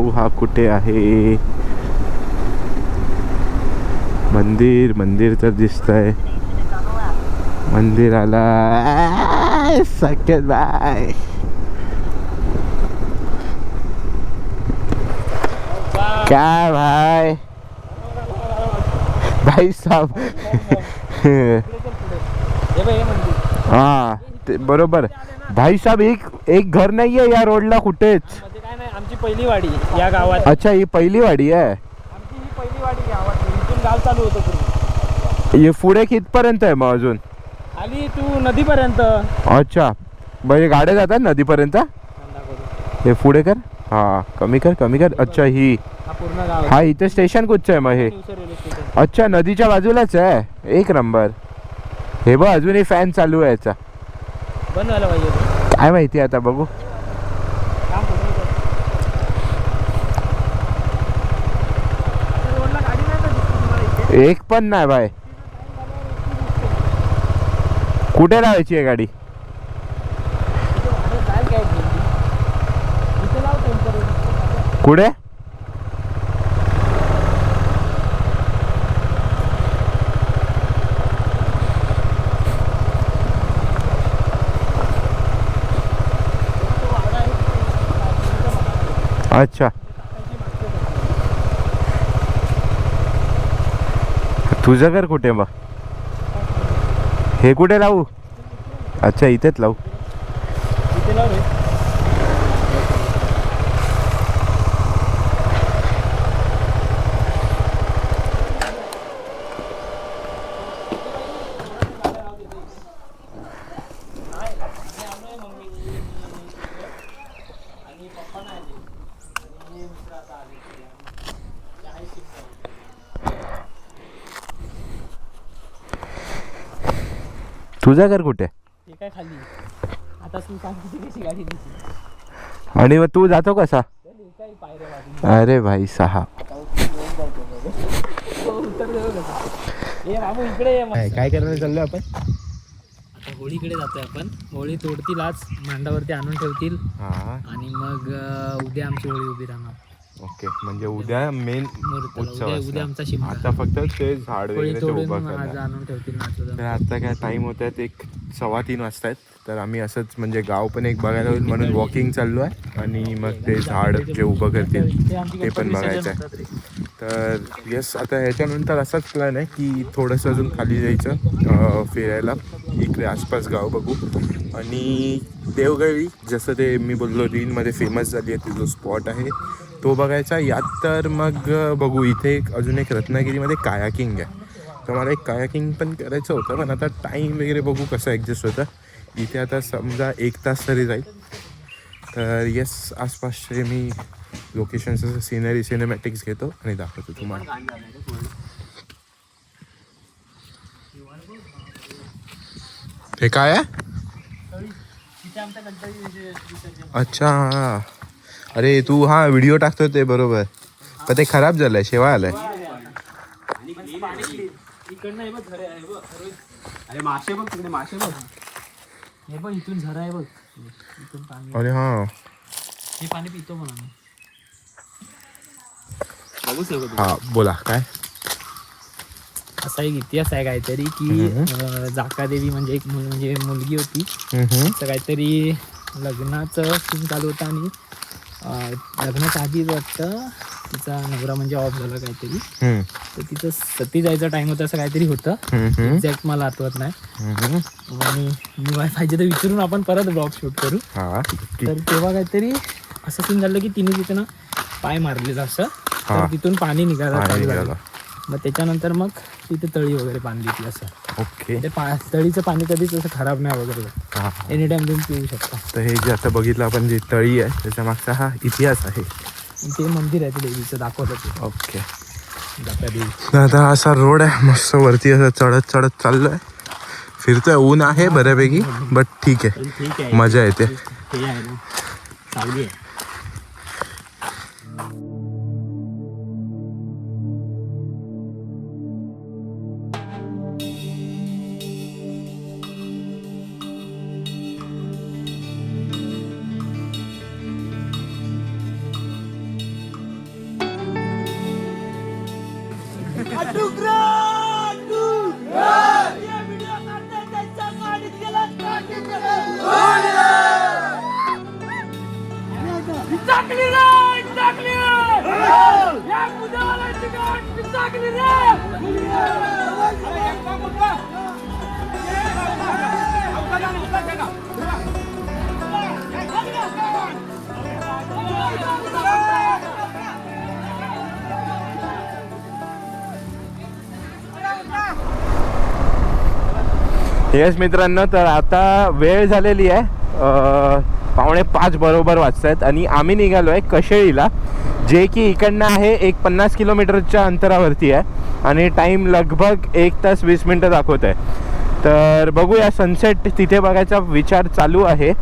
भाऊ हा कुठे आहे? मंदिर मंदिर तर दिसतंय. मंदिराला सकेत बाय काय भाई? भाई साहब हा ते बरोबर. भाई साहब एक एक घर नाहीये या रोडला कुठेच म्हणजे काय नाही आमची पहिली वाडी या गावात. अच्छा ही पहिली वाडी आहे? आमची ही पहिली वाडी गावात. इथून गाव चालू होतं हे पुढे कितपर्यंत आहे मग अजून? खाली तू नदीपर्यंत. अच्छा. म्हणजे गाड्या जातात नदीपर्यंत? हे पुढे कर. हा कमी कर कमी कर. अच्छा ही. हा पूर्ण गाव हा इथे स्टेशन कुठचं आहे मग हे? Nivsar railway station. अच्छा नदीच्या बाजूलाच आहे? एक नंबर. हे बघ अजूनही फॅन चालू आहे याचा. बंद पाहिजे. काय माहिती आता बघू काम पूर्ण कर. आता रोडला गाडी नाही का दिसत तुम्हाला इथे? एक पण नाही बाय. कुठे लावायची आहे गाडी? कुठे? अच्छा जाईल काय भेंडी? इथे लाव temporary. कुठे तो वाडा आहे तिथे. अच्छा तुझं घर कुठे मग? हे कुठे लावू अच्छा इथेच लावू इथे लाव रे. तुझं घर कुठे? ते काय खाली आता तू सांग किती कशी गाडी दिसली आणि मग तू जातो कसा? हे पायऱ्या. अरे भाई सहा बाबू इकडे ये मग. काय करायला चाललो आपण? आता होळीकडे जातोय आपण. होळी तोडतील आज मांडावरती आणून ठेवतील. हा. आणि मग अं, उद्या आमची होळी उभी राहणार. ओके म्हणजे उद्या मेन. उत्सव उद्या असणार. उद्या आमचा शिमगा. आता फक्त ते झाड वगैरे ते उभं तोडून आज करणार. आणून ठेवतील नाचू तर आता काय टाइम होत आहेत एक सव्वा तीन वाजता आहेत. तर आम्ही असंच म्हणजे गाव पण एक बघायला होईल म्हणून वॉकिंग चाललो आहे. आणि मग ते झाड जे उभं करतील ते पण बघायचं आहे. तर येस आता ह्याच्यानंतर असाच प्लॅन आहे की थोडंसं अजून खाली जायचं अं, फिरायला. इकडे आसपास गाव बघू. आणि देवगडी जसं ते मी बोललो रीलमध्ये फेमस झाली आहे ती जो स्पॉट आहे. तो बघायचा. यात तर मग बघू इथे एक अजून एक रत्नागिरीमध्ये कायाकिंग आहे. तर मला एक कायाकिंग पण करायचं होतं पण आता टाईम वगैरे बघू कसं ॲडजस्ट होतं. इथे आता समजा एक तास तरी जाईल. तर येस आसपासचे मी लोकेशनचं सिनरी सिनेमॅटिक्स घेतो आणि दाखवतो तुम्हाला. हे काय आहे? अच्छा. अरे तू हा व्हिडिओ टाकतो ते बरोबर. पण ते खराब झालंय शेवा आलाय. हे. अरे मासे बघ तिकडे मासे बघ. हे बघ इथून झरा आहे बघ. इथून पाणी अरे हा. हे पाणी पितो म्हणून आम्ही. बघू शकतो हा बोला काय? असा एक इतिहास आहे काहीतरी की अं, जाकादेवी म्हणजे एक मुल- म्हणजे मुलगी होती. हम्म. असं काहीतरी लग्नाचं सीन चालू होतं आणि लग्नाच्या आधी वाटतं तिचा नवरा म्हणजे ऑफ झाला काहीतरी. तर तिचं सती जायचा टाइम होता असं काहीतरी होतं. एक्झॅक्ट मला आठवत नाही. आणि मी वाय पाहिजे तर विचारून आपण परत ब्लॉग शूट करू हा तर तेव्हा काहीतरी असं सीन झालं की तिने तिथे ना पाय मारले असं तर. तिथून पाणी निघायला. मग त्याच्यानंतर मग तिथे तळी वगैरे बांधली ती असं ओके. ते पा तळीचं पाणी कधीच असं खराब नाही वगैरे. एनी टाइम तुम्ही पिऊ शकता. तर हे जे आता बघितलं आपण जे तळी आहे त्याच्या मागचा हा इतिहास आहे. ते मंदिर आहे ते देवीचं दाखवलं ते. ओके. आता असा रोड आहे मस्त वरती असं चढत चढत चाललोय. फिरतोय ऊन आहे बऱ्यापैकी बट ठीक आहे. ठीक आहे. मजा येते. चाकली रे चाकली रे. या मुद्दावाल्याची गाठ चाकली रे. येस मित्रांनो तर आता वेळ झालेली आहे. पावणे पाच बरोबर वाजत आहेत आणि आम्ही निघालो आहे कशेळीला जे की इकडनं आहे एक पन्नास किलोमीटरच्या अंतरावरती आहे आणि टाईम लगभग एक तास वीस मिनटं दाखवत आहे. तर बघूया सनसेट तिथे बघायचा विचार चालू आहे.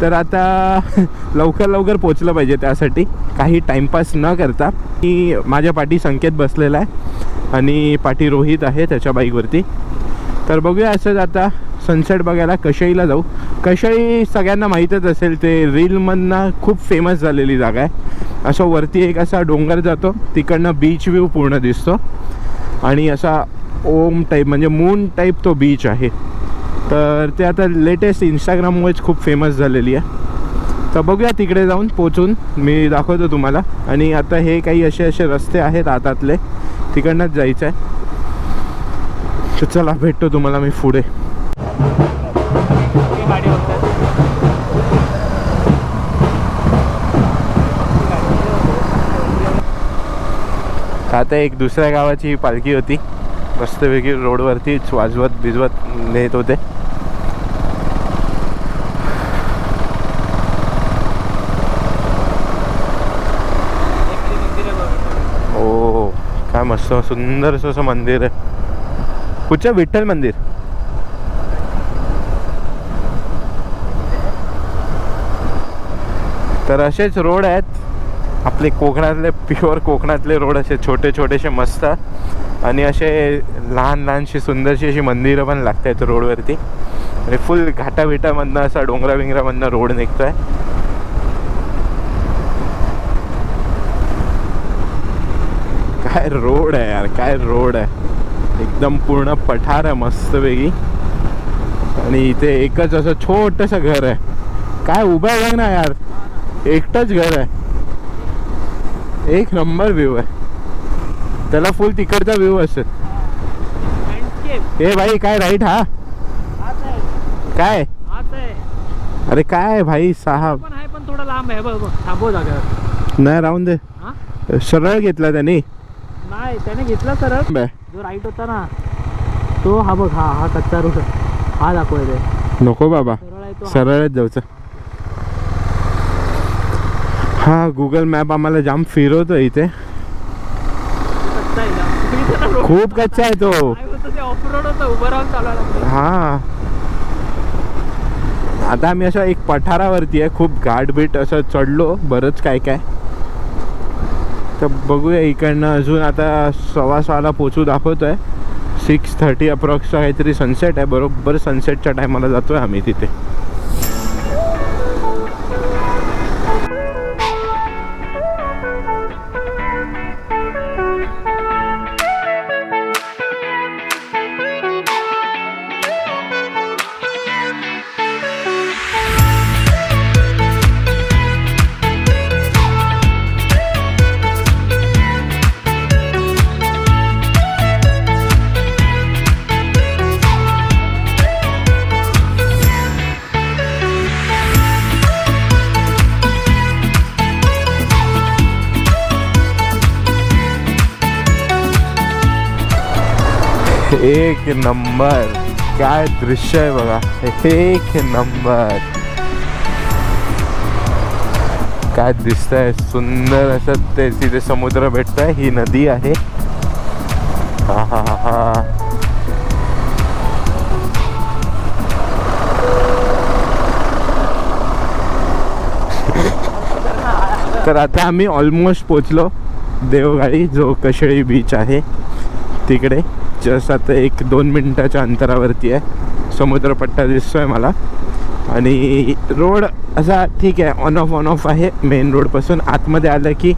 तर आता लवकर लवकर पोचलं पाहिजे त्यासाठी काही टाईमपास न करता. मी माझ्या पाठी संकेत बसलेला आहे आणि पाठी रोहित आहे त्याच्या बाईकवरती. तर बघूया असंच आता सनसेट बघायला कशाईला जाऊ. कशाई सगळ्यांना माहीतच असेल ते रीलमधनं खूप फेमस झालेली जागा आहे. असं वरती एक असा डोंगर जातो तिकडनं बीच व्ह्यू पूर्ण दिसतो. आणि असा ओम टाईप म्हणजे मून टाईप तो बीच आहे. तर ते आता लेटेस्ट इंस्टाग्राममुळेच खूप फेमस झालेली आहे. तर बघूया तिकडे जाऊन पोचून मी दाखवतो तुम्हाला. आणि आता हे काही असे असे रस्ते आहेत आतातले तिकडनंच जायचं आहे तर चला भेटतो तुम्हाला मी पुढे. आता एक दुसऱ्या गावाची पालखी होती. मस्तपैकी रोडवरतीच वाजवत भिजवत नेत होते. ओ काय मस्त सुंदर असं मंदिर आहे. पुढच्या विठ्ठल मंदिर. तर असेच रोड आहेत. आपले कोकणातले प्युअर कोकणातले रोड असे छोटे छोटेसे मस्त. आणि असे लहान लहानशी सुंदरशी अशी मंदिरं पण लागत आहेत रोडवरती. आणि फुल घाटाबिटामधनं असा डोंगरा बिंगरामधनं रोड आहे काय रोड आहे यार काय रोड आहे. एकदम पूर्ण पठार आहे मस्तपैकी आणि इथे एकच असं छोटंसं घर आहे. काय उभं आहे बघ ना यार. एकटंच घर आहे. एक नंबर व्ह्यू आहे. त्याला फुल तिकडचा व्ह्यू असेल. ए भाई काय राईट हा? काय? अरे काय भाई साहब? पण थोडा लांब आहे बघ थांबव जागा नाही राहून दे. सरळ घेतला त्यांनी. नाही त्याने घेतला सरळ. जो राईट होता ना तो हा बघ हा हा कच्चा रोड हा दाखवायचा नको बाबा. सरळ आहे तो हा. सरळच जाऊचं. हा गुगल मॅप आम्हाला जाम फिरवतो इथे. कच्चा आहे जाम. road खूप कच्चा आहे तो. काय होतं ते ऑफ रोड होतं उभं राहून चालवायला लागलं. हा. आता आम्ही असं एक पठारावरती आहे खूप घाट बीट असं चढलो बरंच काय काय तर बघूया इकडनं अजून आता सव्वा सहाला पोचू आहे सिक्स थर्टी अप्रॉक्सचा काहीतरी सनसेट आहे बरोबर सनसेटच्या टायमाला जातो आहे आम्ही तिथे. एक नंबर. काय दृश्य आहे बघा. एक नंबर. काय दिसतंय? सुंदर असं ते तिथे समुद्र भेटतंय. ही नदी आहे. हा हा हा हा. तर आता आम्ही ऑलमोस्ट पोचलो देवगाळी जो कशेळी बीच आहे तिकडे. जस्ट आता एक दोन मिनटाच्या अंतरावरती आहे. समुद्रपट्टा दिसतोय मला. आणि रोड असा ठीक आहे ऑन ऑफ ऑन ऑफ आहे मेन रोडपासून आतमध्ये आलं की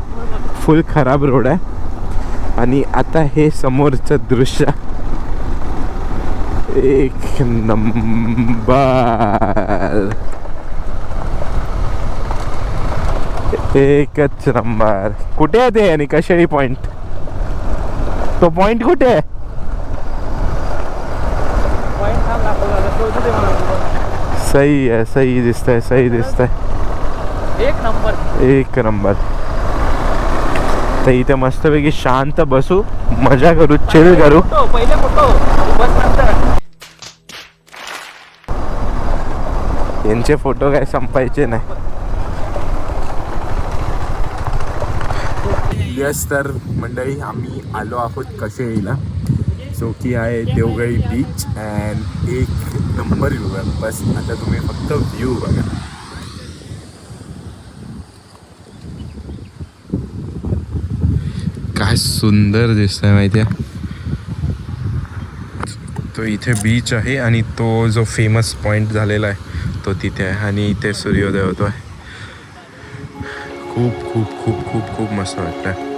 फुल खराब रोड आहे. आणि आता हे समोरचं दृश्य एक नंबर. एकच नंबर. कुठे आहे ते आणि कशेळी पॉइंट तो पॉइंट कुठे आहे? सही आहे सही दिसतंय सही दिसतंय एक नंबर। एक नंबर। तर इथे मस्तपैकी शांत बसू मजा करू चिल करू. पहिले फोटो. बस नंतर. यांचे फोटो काय संपायचे नाही. यस तर मंडळी आम्ही आलो आहोत कशेळीला जो की आहे देवगळी बीच अँड एक नंबर व्ह्यू आहे बस आता तुम्ही फक्त व्ह्यू बघा. काय सुंदर दिसतंय माहिती आहे तो इथे बीच आहे आणि तो जो फेमस पॉइंट झालेला आहे तो तिथे आहे आणि इथे सूर्योदय होतो आहे खूप खूप खूप खूप खूप मस्त वाटतं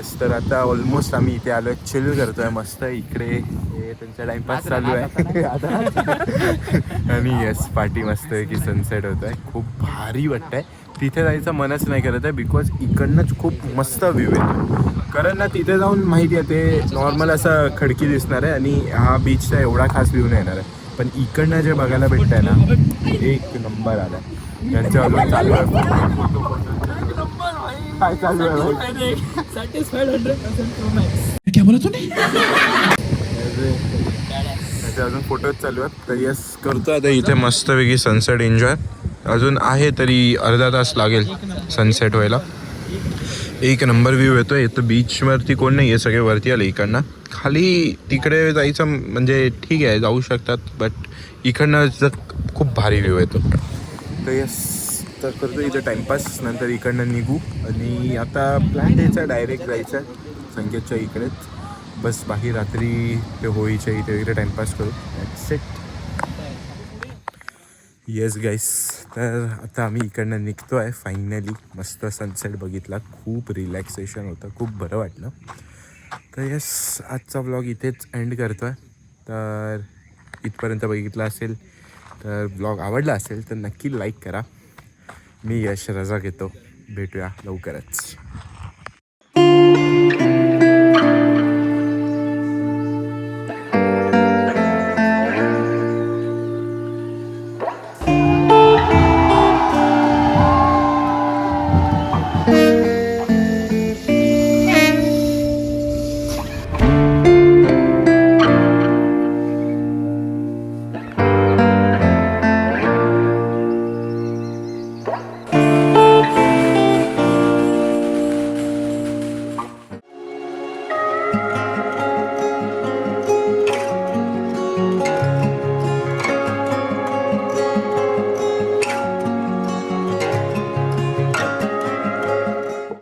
येस तर आता ऑलमोस्ट आम्ही इथे आलोय चिल करतोय मस्त इकडे. हे त्यांचा टाइमपास चालू आहे. आणि येस पार्टी मस्त आहे की सनसेट होत आहे. खूप भारी वाटतंय. तिथे जायचं मनच नाही करत आहे बिकॉज इकडनंच खूप मस्त व्ह्यू येतो कारण ना तिथे जाऊन माहिती आहे ते नॉर्मल असं खडकी दिसणार आहे आणि हा बीचचा एवढा खास व्ह्यू नाही येणार आहे. पण इकडनं जे बघायला भेटतंय ना एक नंबर आला त्यांच्या अजून चालू आहे. काय चालू आहे? भाई? त्याचे अजून फोटोज चालू आहेत तर येस करतो आता इथे मस्तपैकी सनसेट एन्जॉय अजून आहे तरी अर्धा तास लागेल सनसेट व्हायला एक नंबर व्ह्यू येतो इथं बीचवरती कोण नाही आहे सगळे वरती आले इकडनं खाली तिकडे जायचं म्हणजे ठीक आहे जाऊ शकतात बट इकडनं खूप भारी व्ह्यू येतो तर येस तर करतो इथं टाइमपास नंतर इकडनं निघू. आणि आता प्लॅन द्यायचा डायरेक्ट जायचा संकेतच्या इकडेच. बस बाकी रात्री ते होळीच्या इथे वगैरे टाइमपास करू. सेट येस गाईस तर आता आम्ही इकडनं निघतो आहे फायनली मस्त सनसेट बघितला. खूप रिलॅक्सेशन होतं. खूप बरं वाटलं. तर येस आजचा ब्लॉग इथेच एंड करतो आहे तर इथपर्यंत बघितला असेल तर ब्लॉग आवडला असेल तर नक्की लाईक करा. मी यश रजा घेतो भेटूया लवकरच.